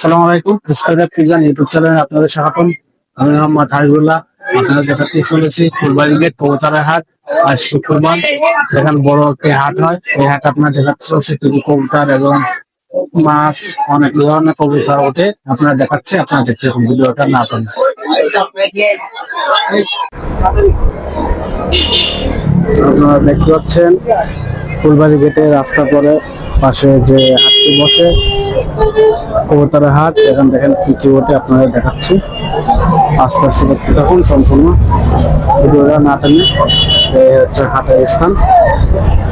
আসসালামু আলাইকুম। Pigeon YouTube আপনাদের আমি চলেছি ফুলবাড়ি গেট হাট। বড় একটি হাট এই হাট চলছে এবং মাছ, অনেক ধরনের কবুতর ওঠে। আপনারা দেখাচ্ছে, আপনারা দেখতে ভিডিওটা না পান। আপনারা দেখতে পাচ্ছেন, ফুলবাড়ি গেটে রাস্তা পরে পাশে যে হাটটি বসে কবুতরের হাট এখান দেখেন কি কি ওঠে আপনাদের দেখাচ্ছি। আস্তে আস্তে দেখতে থাকুন সম্পূর্ণ। ভিডিওটা না টেনে এই হচ্ছে হাটের স্থান।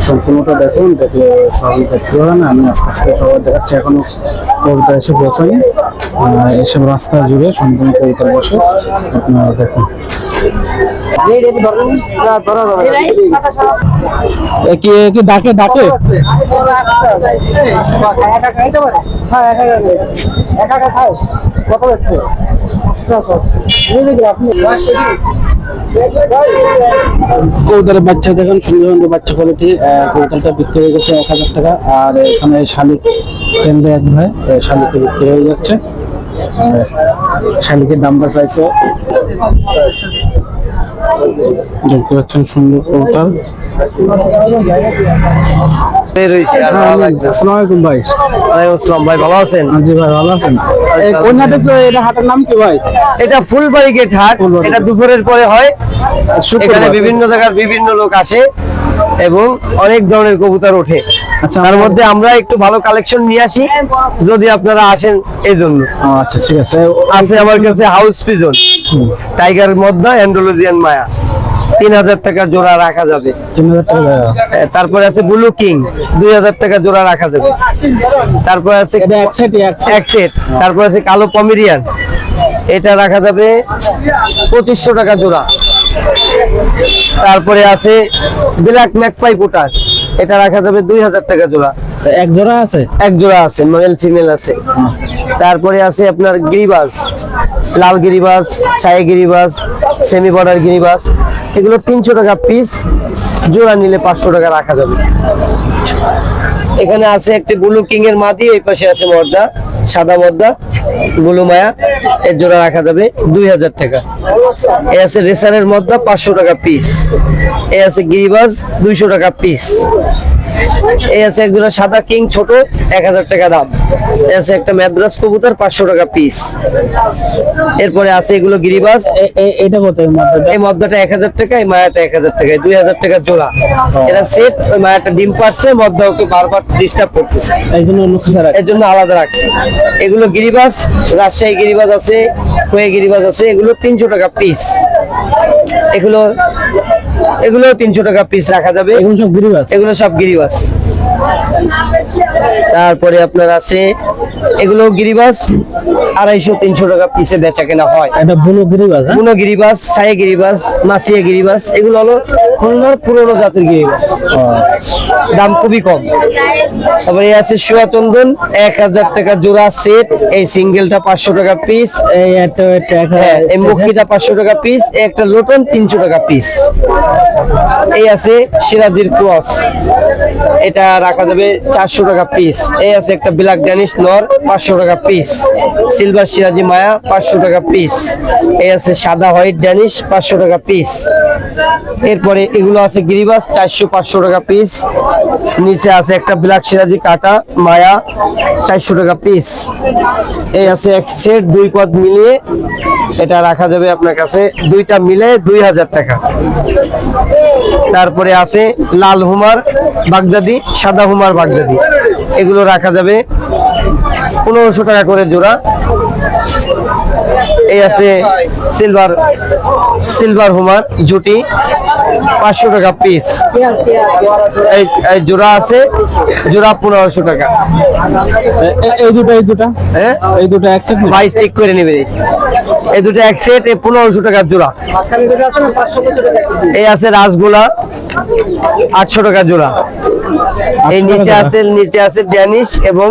সম্পূর্ণটা দেখুন দেখলে সবই দেখতে পাবেন আমি আস্তে আস্তে সবাই দেখাচ্ছি এখনও কবিতা এসে আহ, এসব রাস্তা জুড়ে সম্পূর্ণ কবিতা বসে আপনারা দেখুন। কি ডাকে ডাকে? কৌতারের বাচ্চা দেখেন সুন্দর বাচ্চা কোয়ালিটি কৌতালটা বিক্রি হয়ে গেছে এক হাজার টাকা। আর এখানে শালিক কেন্দ্রে এক শালিকে বিক্রি হয়ে যাচ্ছে। শালিকের দামটা চাইছে। দেখতে পাচ্ছেন সুন্দর কৌতাল আসসালামু আলাইকুম ভাই। ভাই ভালো আছেন? জি ভাই ভালো আছেন। এই কোন হাটে তো- এটা হাটের নাম কি ভাই? এটা ফুলবাড়ি গেট হাট এটা দুপুরের পরে হয়। এখানে বিভিন্ন জায়গার বিভিন্ন লোক আসে এবং অনেক ধরনের কবুতর ওঠে। আচ্ছা। তার মধ্যে আমরা একটু ভালো কালেকশন নিয়ে আসি যদি আপনারা আসেন এই জন্য আচ্ছা ঠিক আছে। আছে আমার কাছে হাউস পিজন টাইগার মধ্যে অ্যান্ডোলজিয়ান মায়া। তিন হাজার টাকা জোড়া রাখা যাবে। এ, তারপরে আছে ব্লু কিং দুই হাজার টাকা জোড়া রাখা যাবে। তারপরে আছে তারপর আছে কালো পমেরিয়ান এটা রাখা যাবে পঁচিশশো টাকা জোড়া। তারপরে আছে ব্ল্যাক ম্যাকপাই পোটাস এটা রাখা যাবে দুই হাজার টাকা জোড়া। এক জোড়া আছে? এক জোড়া আছে মেল ফিমেল আছে। তারপরে আছে আপনার গিরিবাস লাল গিরিবাস ছায়া গিরিবাস সেমি বর্ডার গিরিবাস এগুলো তিনশো টাকা পিস জোড়া নিলে পাঁচশো টাকা রাখা যাবে। এখানে আছে একটি ব্লু কিং এর মাদি, এই পাশে আছে মর্দা, সাদা মর্দা, ব্লু মায়া, এর জোড়া রাখা যাবে দুই হাজার টাকা। এ আছে রেসারের মর্দা, পাঁচশো টাকা পিস এ আছে গিরিবাজ, দুইশো টাকা পিস এই আছে সাদা কিং ছোট এক হাজার টাকা দাম। এই আছে একটা ম্যাদ্রাস কবুতর পাঁচশো টাকা পিস এরপরে আছে এগুলো গিরিবাস এটা কত এই মদ্দাটা? এক হাজার টাকা এই মায়াটা এক হাজার টাকা দুই হাজার টাকা জোড়া। এটা সেট ওই মায়াটা ডিম পারছে মদ্দা ওকে বারবার ডিস্টার্ব করতেছে। এই জন্য এর জন্য আলাদা রাখছি। এগুলো গিরিবাস রাজশাহী গিরিবাস আছে হয়ে গিরিবাস আছে এগুলো তিনশো টাকা পিস এগুলো এগুলো তিনশো টাকা পিস রাখা যাবে। এগুলো সব গিরিবাস? এগুলো সব গিরিবাস। তারপরে আপনার আছে এগুলো গিরিবাস আড়াইশো তিনশো টাকা পিসে বেচা কেনা হয়। এটা বুনো গিরিবাস হ্যাঁ? বুনো গিরিবাস ছায়ে গিরিবাস মাসিয়া গিরিবাস এগুলো হলো খুলনার পুরোনো জাতের গিরিবাস। দাম খুবই কম। তারপরে এই আছে সোয়া চন্দন এক হাজার টাকা জোড়া সেট এই সিঙ্গেলটা পাঁচশো টাকা পিস এই হ্যাঁ set, মুখিটা পাঁচশো টাকা পিস একটা লোটন তিনশো টাকা পিস এই আছে সিরাজির ক্রস। এটা রাখা যাবে চারশো টাকা পিস এই আছে একটা ব্ল্যাক ড্যানিশ নর, পাঁচশো টাকা পিস সিলভার সিরাজি মায়া, পাঁচশো টাকা পিস এই আছে সাদা হোয়াইট ড্যানিশ পাঁচশো টাকা পিস এরপরে এগুলো আছে গিরিবাস, চারশো পাঁচশো টাকা পিস নিচে আছে একটা ব্ল্যাক সিরাজি কাটা মায়া, চারশো টাকা পিস এই আছে এক সেট দুই পদ মিলিয়ে এটা রাখা যাবে আপনার কাছে। দুইটা মিলে দুই হাজার টাকা। তারপরে আছে লাল হুমার বাগদাদি সাদা হুমার বাগদাদি। এগুলো রাখা যাবে পনেরোশো টাকা করে জোড়া। এই আছে সিলভার সিলভার হুমার জুটি পাঁচশো টাকা পিস এই এই জোড়া আছে জোড়া পনেরোশো টাকা। এই দুটো এই দুটো? হ্যাঁ? এই দুটো এক সেট বাইশ ঠিক করে নেবে। এই দুটো এক সেট এই পনেরোশো টাকার জোড়া। এই আছে রাসগোলা আটশো টাকার জোড়া। এই নিচে আছে নিচে আছে ড্যানিশ এবং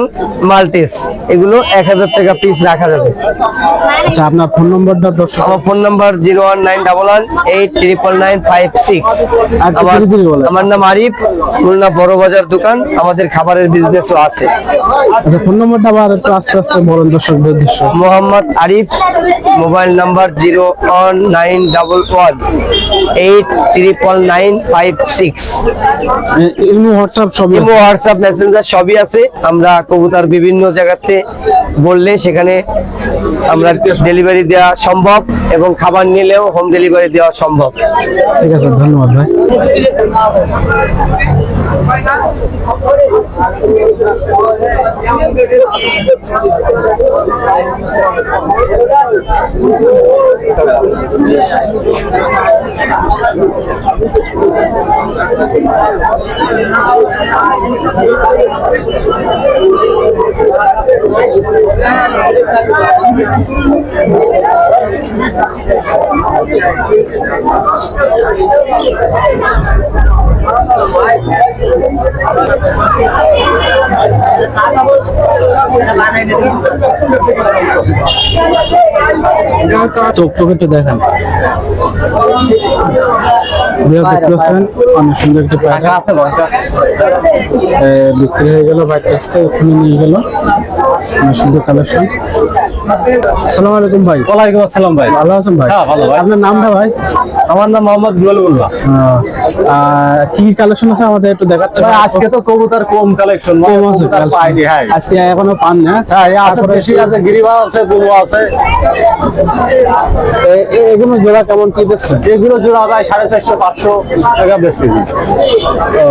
মাল্টিস এগুলো এক হাজার টাকা পিস রাখা যাবে। আচ্ছা আপনার ফোন নম্বরটা দর্শক আমার phone number zero one nine double one eight triple nine five six আমার। আমার নাম আরিফ খুলনা বড় বাজার দোকান আমাদের খাবারের বিজনেসও আছে। আচ্ছা ফোন নম্বরটা আবার একটু আস্তে আস্তে বলেন উদ্দেশ্য। Mohammad Arif mobile number zero one nine double one eight triple nine five six WhatsApp সবই ইমো হোয়াটসঅ্যাপ মেসেঞ্জার সবই আছে। আমরা কবুতর বিভিন্ন জায়গাতে বললে সেখানে আমরা ডেলিভারি দেওয়া সম্ভব এবং খাবার নিলেও হোম ডেলিভারি দেওয়া সম্ভব। ঠিক আছে ধন্যবাদ ভাই। চোখ টোক একটু দেখেন। দেখতে পাচ্ছেন অনেক সুন্দর একটি পায়রা বিক্রি হয়ে গেল বাইক আসতে ওখানে নিয়ে গেল। সুন্দর কালেকশন আসসালামু আলাইকুম ভাই। ওয়ালাইকুম আসসালাম ভাই। ভালো আছেন ভাই? হ্যাঁ, ভালো ভাই। আপনার নামটা ভাই? আমার নাম মোহাম্মদ গুলালুল্লাহ আহ, কি কালেকশন আছে আমাদের একটু দেখাচ্ছে আজকে তো কবুতর কম কালেকশন কম আছে পাইনি হ্যাঁ। আজকে এখনও পান না। হ্যাঁ আছে বেশি আছে গিরিবা আছে বুবু আছে। এগুলো জোড়া কেমন কি দিচ্ছে? এগুলো জোড়া ভাই সাড়ে চারশো পাঁচশো টাকা বেচতে তো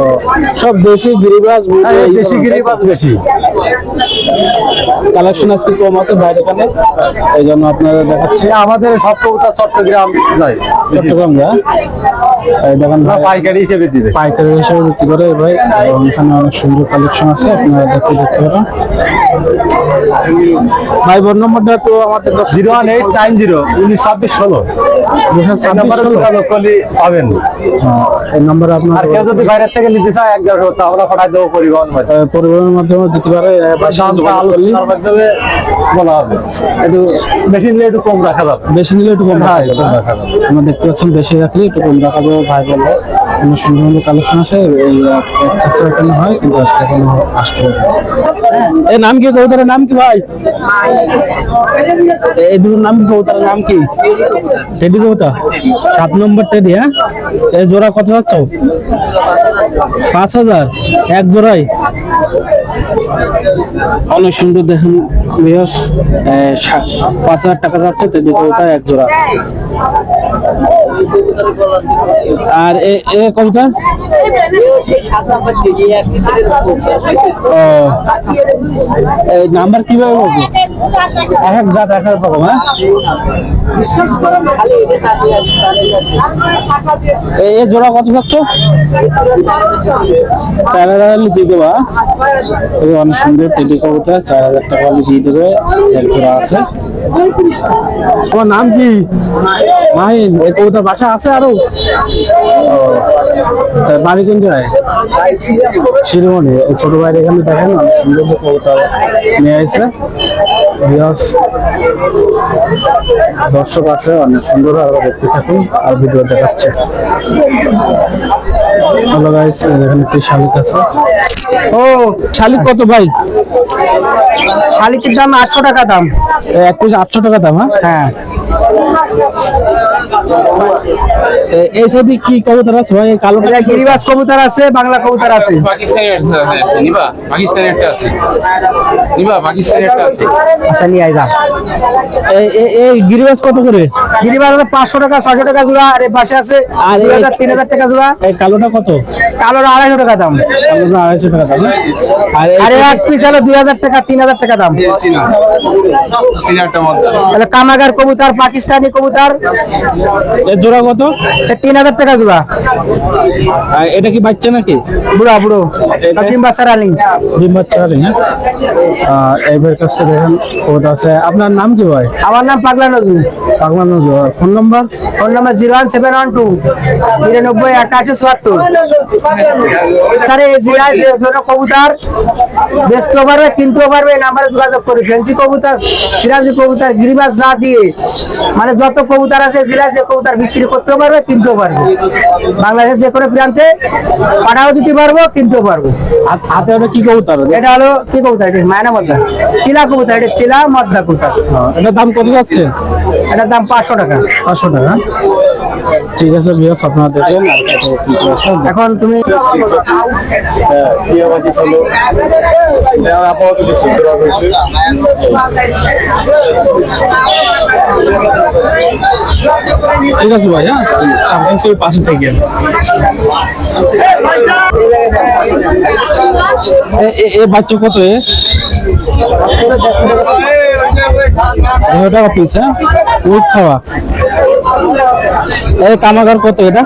সব দেশি হ্যাঁ, এই দেশি গিরিবাজ বেশি। কালেকশন আজকে কম আছে বাইরে কানে এই জন্য আপনারা দেখাচ্ছি। আমাদের সব কবুতর চট্টগ্রাম যায়। চট্টগ্রাম যা দেখেন পাইকারি হিসেবে দিবে। পাইকারি হিসেবে বিক্রি করে ভাই। এবং এখানে অনেক সুন্দর কালেকশন আছে আপনারা দেখে দেখতে পারেন ভাই নম্বরটা তো আমাদের zero one eight nine zero উনিশ ছাব্বিশ ষোলো। দুশো এই ছাব্বিশ ষোলো। পাবেন। হ্যাঁ, এই নাম্বারে আপনার কেউ যদি বাইরের থেকে নিতে চায় এক আমরা পাঠাই দেবো পরিবহন পরিবহনের মাধ্যমে দিতে পারে বলা হবে। একটু বেশি নিলে একটু কম রাখা যাবে। বেশি নিলে একটু কম হ্যাঁ, রাখা যাবে। আমরা দেখতে পাচ্ছেন বেশি রাখলে একটু কম রাখা যাবে ভাই বলব অনেক সুন্দর সুন্দর কালেকশন আছে এই কাছে এখানে হয় কিন্তু আজকে এখনও আসতে হবে এই নাম কি নাম কি ভাই? এই দুটোর নাম কি নাম কি? টেডি কৌতা সাত নম্বর টেডি হ্যাঁ? এই জোড়া কত হচ্ছে পাঁচ হাজার। এক জোড়াই অনেক সুন্দর দেখেন পাঁচ হাজার টাকা যাচ্ছে তো দুটো এক জোড়া। আর এ এ এই নাম্বার কীভাবে বলব? এক এক জাত, এক এক রকম হ্যাঁ? এ জোড়া কত যাচ্ছ? চার হাজার হলে দিয়ে দেবা এই অনেক সুন্দর টেডি কবুতর চার হাজার টাকা হলে দিয়ে দেবে, এক জোড়া আছে। তোমার নাম কি? মাহিন। এই কবিতা বাসা আছে আরও? বাড়ি কিন্তু এই ছোট ভাইয়ের এখানে দেখেন সুন্দর কবিতা নিয়ে বিয়াস দর্শক আছে অনেক সুন্দর আমরা দেখতে থাকুন আর ভিডিও দেখাচ্ছে। হ্যালো গাইস এখানে একটি শালিক আছে। ও শালিক কত ভাই? শালিকের দাম আটশো টাকা দাম। এক পিস আটশো টাকা দাম হ্যাঁ? হ্যাঁ। এই সাইডে কি কবুতর আছে? ভাই কালো এটা গিরিবাস কবুতর আছে বাংলা কবুতর আছে। পাকিস্তানি আছে নিবা। পাকিস্তানি একটা আছে। নিবা পাকিস্তানি একটা আছে। আচ্ছা নিয়ে যা। এই- গিরিবাস কত করে? গিরিবাস আছে পাঁচশো টাকা ছশো টাকা জোড়া আর এই পাশে আছে আর দুই এই- হাজার তিন হাজার টাকা জোড়া। এই কালোটা কত? কালোর আড়াইশো টাকা দাম। কালোটা আড়াইশো টাকা দাম? আর আর এক পিস হলো দুই হাজার টাকা তিন হাজার টাকা দাম। চীনা চীনা একটা মধ্যে তাহলে কামাগার কবুতর পাকিস্তানি কবুতর এর জোড়া কত? তিন হাজার টাকা জোড়া। এটা কি বাচ্চা নাকি? বুড়া বুড়ো। ডিম ডিম বাচ্চা হ্যাঁ? কাছ থেকে দেখেন কবুতর আছে। আপনার নাম কি ভাই? আমার নাম পাগলা নজরুল। পাগলা নজর phone number? Phone number zero one seven one two নিরানব্বই একাশি চুয়াত্তর। তার এই জেলায় যে জন্য কবুতর বেচতেও পারবে কিনতেও পারবে এই নাম্বারে যোগাযোগ করে ফ্যান্সি কবুতর সিরাজি কবুতর গিরিবাস যা দিয়ে মানে যত কবুতর আছে জেলায় যে কবুতর বিক্রি করতে পারবে কিনতেও পারবে। বাংলাদেশের যে কোনো প্রান্তে পাঠাও দিতে পারব কিনতেও পারব। হাতে ওটা কি কবুতর? এটা হলো কি কবুতর? এটা মায়না মদ্দা চিলা কবুতর এটা চিলা মদ্দা কবুতর। এটার দাম কত যাচ্ছে? এটার দাম পাঁচশো টাকা। পাঁচশো টাকা। ঠিক আছে বিয়াস আপনারা দেখবেন আর কত কিছু আছে এখন তুমি ঠিক আছে ভাই হ্যাঁ? পাশে থেকে। এ- বাচ্চা কত এ? টাকা পিস হ্যাঁ? উঠ খাওয়া। কামাগার কত এটা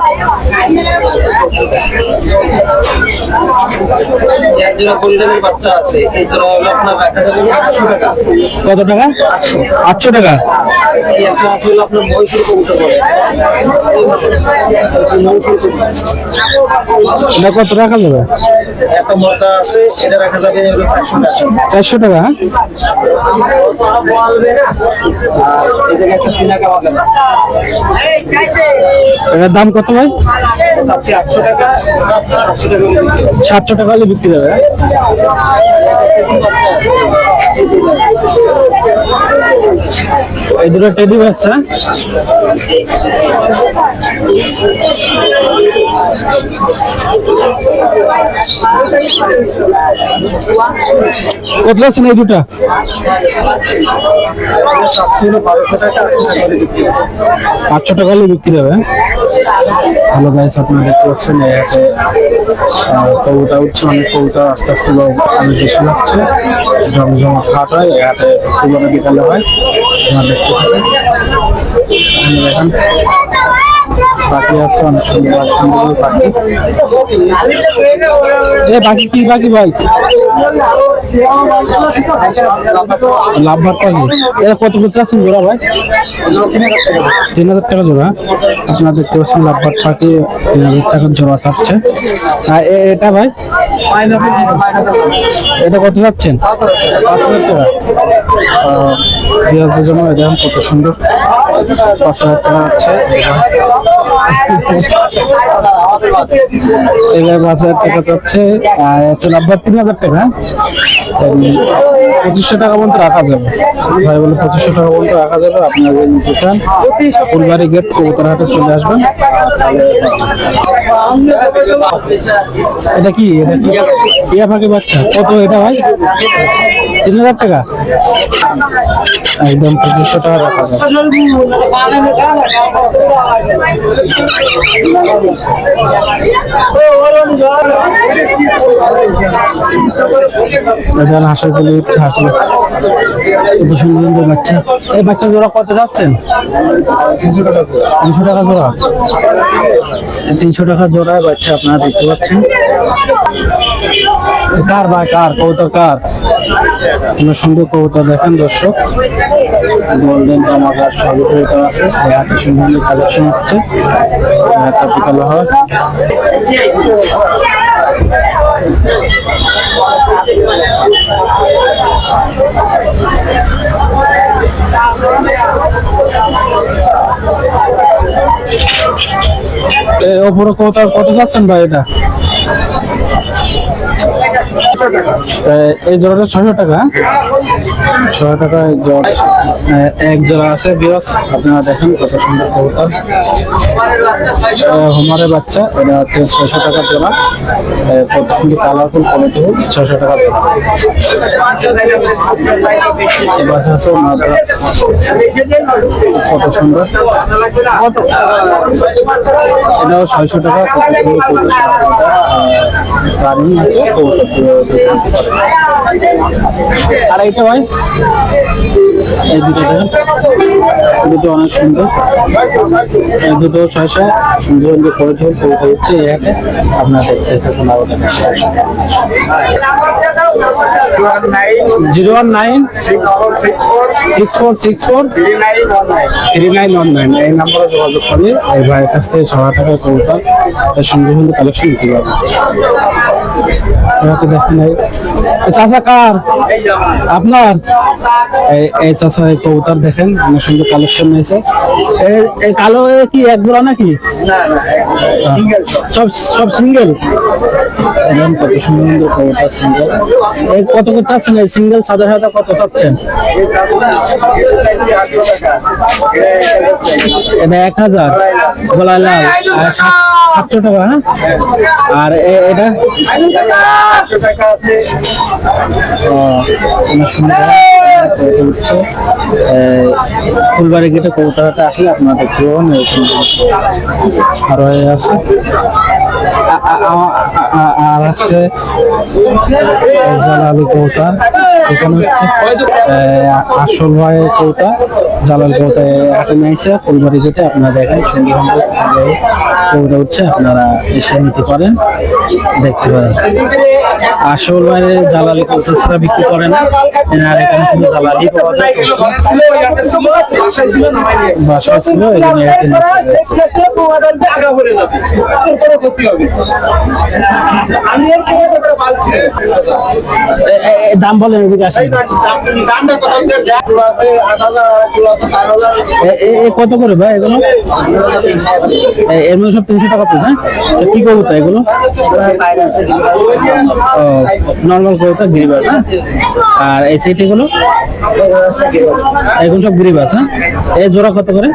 বাচ্চা আছে এই জন্য আপনার দেখা যাবে কত টাকা? আটশো। টাকা? এই একটা আছে হলো আপনার মহীশূর কবুতর বলে। এটা কত টাকা যাবে একটা মোটা আছে এটা রাখা যাবে চারশো টাকা। চারশো টাকা? হ্যাঁ? এটার দাম কত ভাই? আটশো টাকা আটশো টাকা। সাতশো টাকা হলে বিক্রি হবে হ্যাঁ? এই দুটো টেডি বাচ্চা কত আছেন এই দুটা? পাঁচশো টাকা হলে বিক্রি হবে হ্যাঁ? ভালো গাইস আপনারা দেখতে পাচ্ছেন, এই কবুতর উঠছে, অনেক কবুতর আস্তে আস্তে আমি বেশি হচ্ছে। জমজমা হাট হয় এই হাটে বিকালে হয়। আপনারা দেখতে থাকেন দেখেন পাখি আছে অনেক সুন্দর সুন্দর পাখি। পাখি কি পাখি ভাই? লাভবার পাখি এটা কত বছর আছেন জোড়া ভাই? তিন হাজার টাকা জোড়া। আপনারা দেখতে পাচ্ছেন লাভবার পাখি তিন হাজার টাকা জোড়া থাকছে। আর এটা ভাই? এটা কত যাচ্ছেন? পাঁচ হাজার টাকা আহ, পেঁয়াজদের জন্য দেখেন কত সুন্দর। পাঁচ হাজার টাকা এবার পাঁচ হাজার টাকা হচ্ছে তিন হাজার টাকা পঁচিশশো টাকা পর্যন্ত রাখা যাবে। ভাই বলে পঁচিশশো টাকা পর্যন্ত রাখা যাবে আপনারা যদি নিতে চান। ফুলবাড়ি গেট কবুতর হাটে চলে আসবেন। এটা কি? এটা কি? পাখি বাচ্চা? কত এটা ভাই? তিন হাজার টাকা? একদম পঁচিশশো টাকা রাখা যাবে এটা হাঁসের গুলি হাঁসের সুন্দর সুন্দর বাচ্চা এই বাচ্চা জোড়া কত যাচ্ছেন? তিনশো টাকা জোড়া। তিনশো টাকা জোড়ায় বাচ্চা আপনারা দেখতে পাচ্ছেন। কার ভাই, কার? কবুতর কার? সুন্দর কবুতর দেখেন, দর্শক। গোল্ডেন জামাকার সর্বপ্রিয় আছে। হাতে সুন্দর কালেকশন হচ্ছে। বিকালে হয় ওপরে কত কত যাচ্ছেন ভাই এটা? এই জোড়াটা ছয়শো টাকা ছশো টাকা এক এক জোড়া আছে বিয়স আপনারা দেখেন কত সুন্দর কবুতর। হোমারের বাচ্চা, এটা হচ্ছে ছয়শো টাকা জোড়া কত সুন্দর কালারফুল কোয়ালিটি ছয়শো টাকা জোড়া বাচ্চা আছে কত সুন্দর। এটাও ছয়শো টাকা, কত সুন্দর কবুতর। আছে, কবুতর। আর এইটা ভাই? এই দুটো অনেক সুন্দর। এই দুটো ছয়শো সুন্দর সুন্দর করে ঠোল কবুতর হচ্ছে এই হাটে আপনারা দেখতে থাকুন zero one nine six four six four three nine one nine. এই নাম্বারে যোগাযোগ করলে এই ভাইয়ের কাছ থেকে ছ হাজার টাকার কবুতর সুন্দর সুন্দর কালেকশন নিতে পারবেন এটাকে দেখেন চাচা কার? আপনার? এই এই কবুতর দেখেন অনেক সুন্দর কালেকশন নিয়েছে এই কালো কি এক জোড়া নাকি? সব। সব সিঙ্গেল কত সুন্দর কবুতর সিঙ্গেল এই কত করে চাচ্ছেন? এই সিঙ্গেল সাদা সাদা কত চাচ্ছেন? এটা এক হাজার। গলায় লাল। সাতশো টাকা হ্যাঁ? আর এটা? ফুলবাড়ি গেটে কবুতরাটা আসলে আপনারা দেখতে আরও আছে আর আছে জালালি কবুতর এখানে হচ্ছে আসল ভাই কৌতা জালাল কবুতর হাটে নিয়েছে ফুলবাড়ি গেটে আপনারা দেখেন কবুতর উঠছে আপনারা এসে নিতে পারেন দেখতে পারেন। আসল বাইরে জালালি কৌতা ছাড়া বিক্রি করে না আর এখানে শুধু জালালি পাওয়া যায় বাসা ছিল এই জন্য এ- এ- এ দাম বলেন এদিকে আসেন। এ- এ- এ কত করে ভাই এগুলো? এ- এর মধ্যে সব তিনশো টাকা পিস হ্যাঁ? তো কি কবুতর এগুলো? নর্মাল কবুতর গিরিবাস হ্যাঁ? আর এই সাইড এগুলো? এখন সব গিরিবাস হ্যাঁ? এই জোড়া কত করে?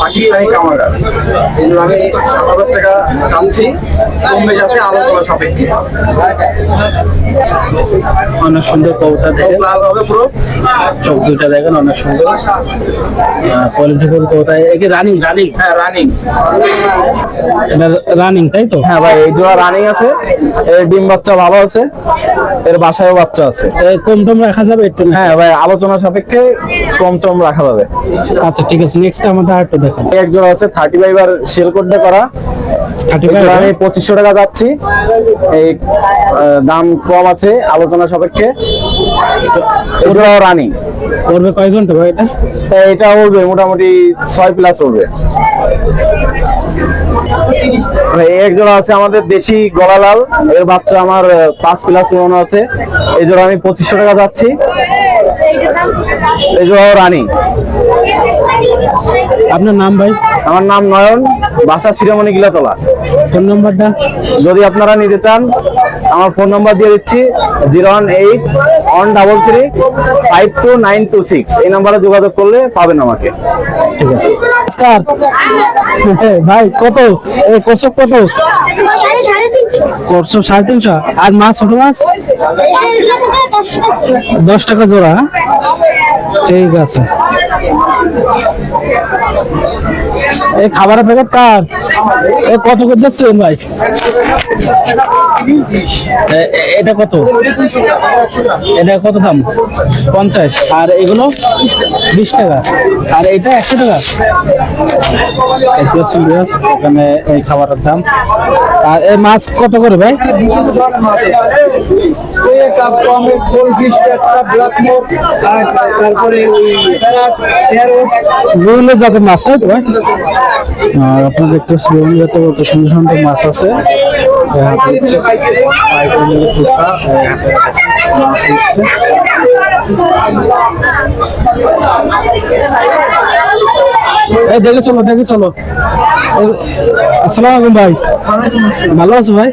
পাকিস্তানি কামারা আমি সাত হাজার টাকা চাচ্ছি কমবে যাচ্ছে আলোচনা সাপেক্ষে। অনেক সুন্দর কবুতর দেখেন। লাল হবে পুরো। চোখ দেখেন অনেক সুন্দর। পলিটিক্যাল কবুতর একে রানিং রানিং হ্যাঁ রানিং এটা রানিং তাই তো? হ্যাঁ ভাই এই জোড়া রানিং আছে। এর ডিম বাচ্চা ভালো আছে। এর বাসায়ও বাচ্চা আছে। কম টম রাখা যাবে একটু হ্যাঁ ভাই আলোচনা সাপেক্ষে কম চম রাখা যাবে। আচ্ছা ঠিক আছে নেক্সট আমাদের আর একটু দেখেন। এক জোড়া আছে থার্টি ফাইভ আর সেল কোডটা করা জোড়া আমি পঁচিশশো টাকা যাচ্ছি। এই দাম কম আছে আলোচনা সাপেক্ষে। রানিং করবে কয় ঘণ্টা ভাই এটা? এটা উঠবে মোটামুটি ছয় প্লাস উঠবে এই এক জোড়া আছে আমাদের দেশি গলা লাল এর বাচ্চা আমার পাঁচ প্লাস উড়ানো আছে। এই জোড়া আমি পঁচিশশো টাকা যাচ্ছি। এই জোড়াও রানি আপনার নাম ভাই আমার নাম নয়ন বাসা শিরোমণি গিলাতলা ফোন নাম্বারটা যদি আপনারা নিতে চান আমার ফোন নম্বর দিয়ে দিচ্ছি zero one eight one double three five two nine two six এই নাম্বারে যোগাযোগ করলে পাবেন আমাকে ঠিক আছে নমস্কার ভাই কত এই কসব কত সাড়ে সাড়ে তিনশো আর মাছ ছোট মাছ দশ টাকা জোড়া হ্যাঁ? ঠিক আছে। এই খাবারের প্যাকেট কার? এ কত করে দিচ্ছেন ভাই? এটা কত? এটা কত দাম? পঞ্চাশ। আর এগুলো? বিশ টাকা। আর এটা একশো টাকা? এখানে এই খাবারের দাম। আর এই মাছ কত করে ভাই? তারপরে বিভিন্ন জাতের মাছ তাই তো ভাই? আর আপনার দেখতে পাচ্ছেন যাতে কত সুন্দর সুন্দর মাছ আছে মাছ হচ্ছে। এই দেখে চলো দেখে চলো। এই- আসসালামু আলাইকুম ভাই। ভালো আছো ভাই?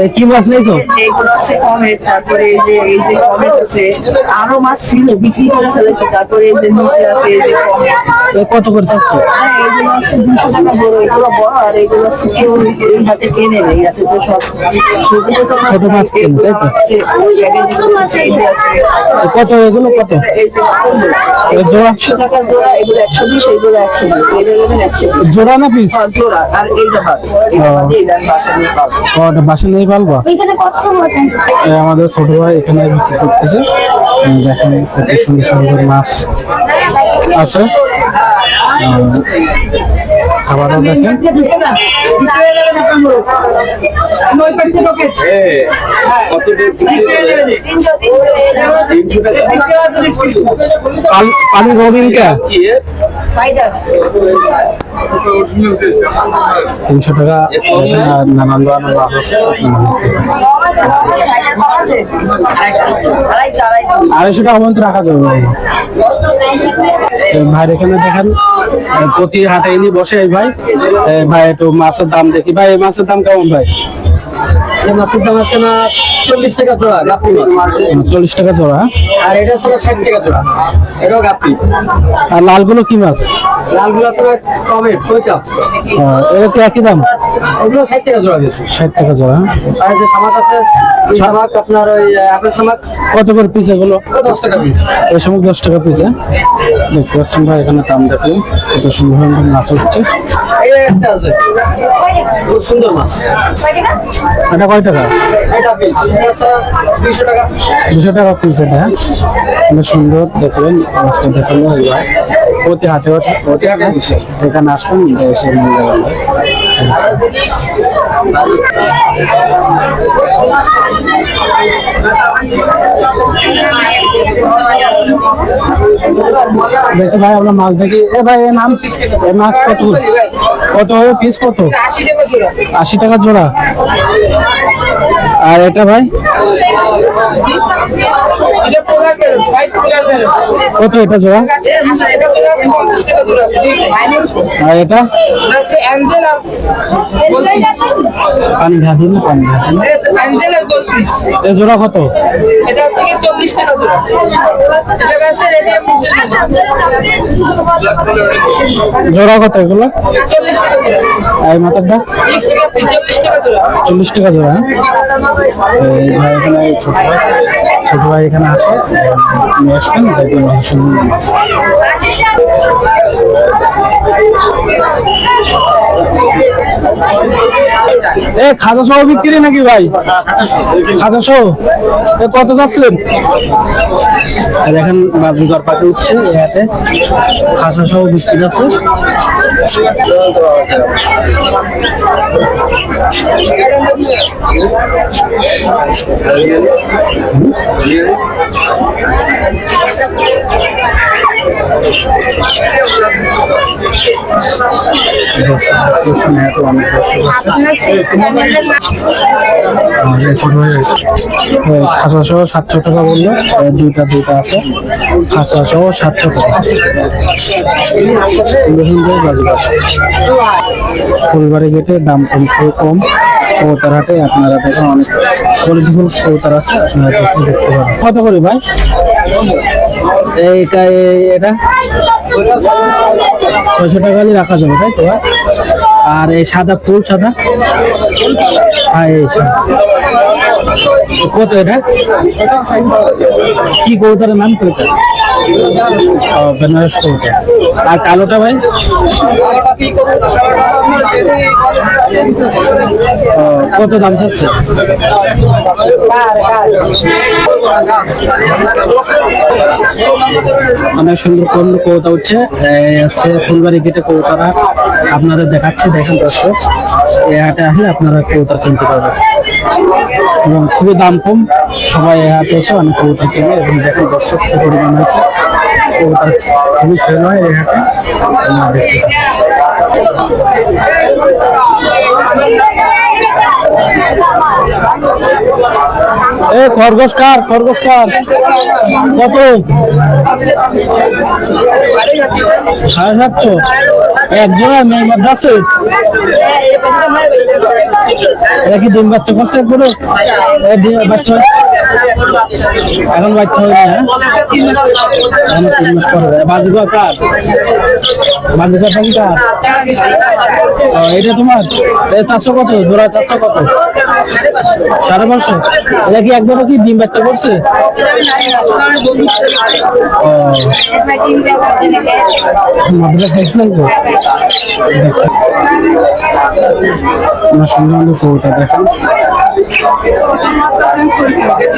এই কি মাছ নিয়েছো? এইগুলো আছে কমেট তারপরে এই যে এই যে কমেট আছে আরও মাছ ছিল বিক্রি করে ফেলেছে। তারপরে এই যে নিচে আছে এই যে কমেট কত করে চাচ্ছ? হ্যাঁ এইগুলো আছে দুশো টাকা বড় এগুলো বড় আর এইগুলো কেউ এই হাতে কেনে নেই হাতে তো সব ছোট মাছ কেনে, তাই তো? কত এগুলো কত? জোড়া? একশো টাকা জোড়া এগুলো একশো বিশ এগুলো একশো বিশ এটা নেবেন একশো বিশ। জোড়া না পিস আর এইটা এটা বাসা নিয়ে পালবা? এই আমাদের ছোট ভাই এখানে বিক্রি করতেছে। দেখেন কত সুন্দর সুন্দর মাছ আছে। উম, খাবারও দেখেন। পানি রবিন কা? তিনশো টাকা নানান ধরনের মাছ আছে। আড়াইশো টাকা পর্যন্ত রাখা যাবে ভাই। এই এখানে দেখেন প্রতি হাটে ইনি বসে এই ভাই। এই ভাই একটু মাছের দাম দেখি। ভাই এই মাছের দাম কেমন ভাই? মাছের দাম আছে না চল্লিশ টাকা জোড়া গাপ্পি মাছ। চল্লিশ টাকা জোড়া হ্যাঁ? আর এটা আছে ষাট টাকা জোড়া এটাও গাপ্পি। আর লালগুলো কি মাছ? লালগুলো আছে কি একই দাম? ওগুলো ষাট টাকা জোড়া গেছে ষাট টাকা জোড়া হ্যাঁ? আর যে শামাক আছে শামাক আপনার ওই আপেল কত করে পিস এগুলো? দশ টাকা পিস এই টাকা পিস হ্যাঁ? দেখতে পাচ্ছেন ভাই এখানে দাম দেখুন কত সুন্দর সুন্দর মাছ হচ্ছে এই একটা আছে খুব সুন্দর মাছ। এটা কয় টাকা? এটা পিস আচ্ছা টাকা। দুশো টাকা পিস এটা হ্যাঁ? সুন্দর দেখবেন মাছটা দেখানো প্রতি হাটে এখানে আসবেন এসে নিয়ে। দেখি ভাই, আমরা মাছ দেখি। এ ভাই, এ নাম? এ মাছ কত? কত পিস কত? আশি টাকা জোড়া। আর এটা ভাই? কত এটা জোড়া? আর এটা? পানি ঘাটি না পানি ঘাটি জোড়া কত? এটা হচ্ছে কি চল্লিশ টাকা জোড়া। এটা জোড়া কত এগুলো? চল্লিশ টাকা আর এই মাথাটা? চল্লিশ টাকা জোড়া? এই ভাই এখানে ছোট ভাই ছোট ভাই এখানে আছে নিয়ে আসবেন, দেখবেন অনেক সুন্দর মাছ। এ, খাজা সহ বিক্রি নাকি ভাই? খাজা সহ? এ, কত যাচ্ছেন? এখন বাজিগর পাখি উঠছে এই হাতে খাজা সহ বিক্রি আছে। খাসা সহ সাতশো টাকা বলল। দুইটা দুইটা আছে। খাসা সহ সাতশো টাকা। সুন্দর সুন্দর গেটে দাম কম খুব কম। কবুতার হাটে আপনারা দেখেন অনেক। কোয়ালিটিফুল কবুতার আছে, আপনারা দেখে দেখতে পারেন। কত করে ভাই? এইটা এটা? ছয়শো টাকা রাখা যাবে তাই তো? আর এই সাদা ফুল সাদা? হ্যাঁ কত এটা? কি কবুতরের নাম ও, বেনারস কবুতর আর কালোটা ভাই? কত দাম চাচ্ছে? অনেক সুন্দর কোন কৌতা হচ্ছে? ফুলবাড়ি গেটে কৌতারা আপনাদের দেখাচ্ছে। দেখেন দর্শক এই হাটে আসলে আপনারা কৌতা কিনতে পারবেন। এবং খুবই দাম কম। সবাই এই হাটে এসে অনেক কৌতা কিনে এবং দেখেন দর্শক কি পরিমাণ হয়েছে। কৌতার খুবই সেল হয় এই হাটে। এ, খরগোশ কার খরগোশ কার কত? সাড়ে সাতশো। এক জোড়া মেয়ে মধ্যে আছে এরা কি বাচ্চা করছে পুরো বাচ্চা। এখন বাচ্চা হয় না হ্যাঁ? এখন তিন মাস পরে এটা তোমার? চারশো কত? জোড়া চারশো কত? সাড়ে পাঁচশো? এটা কি একবারও কি ডিম বাচ্চা করছে? মাদ্রা দেখেন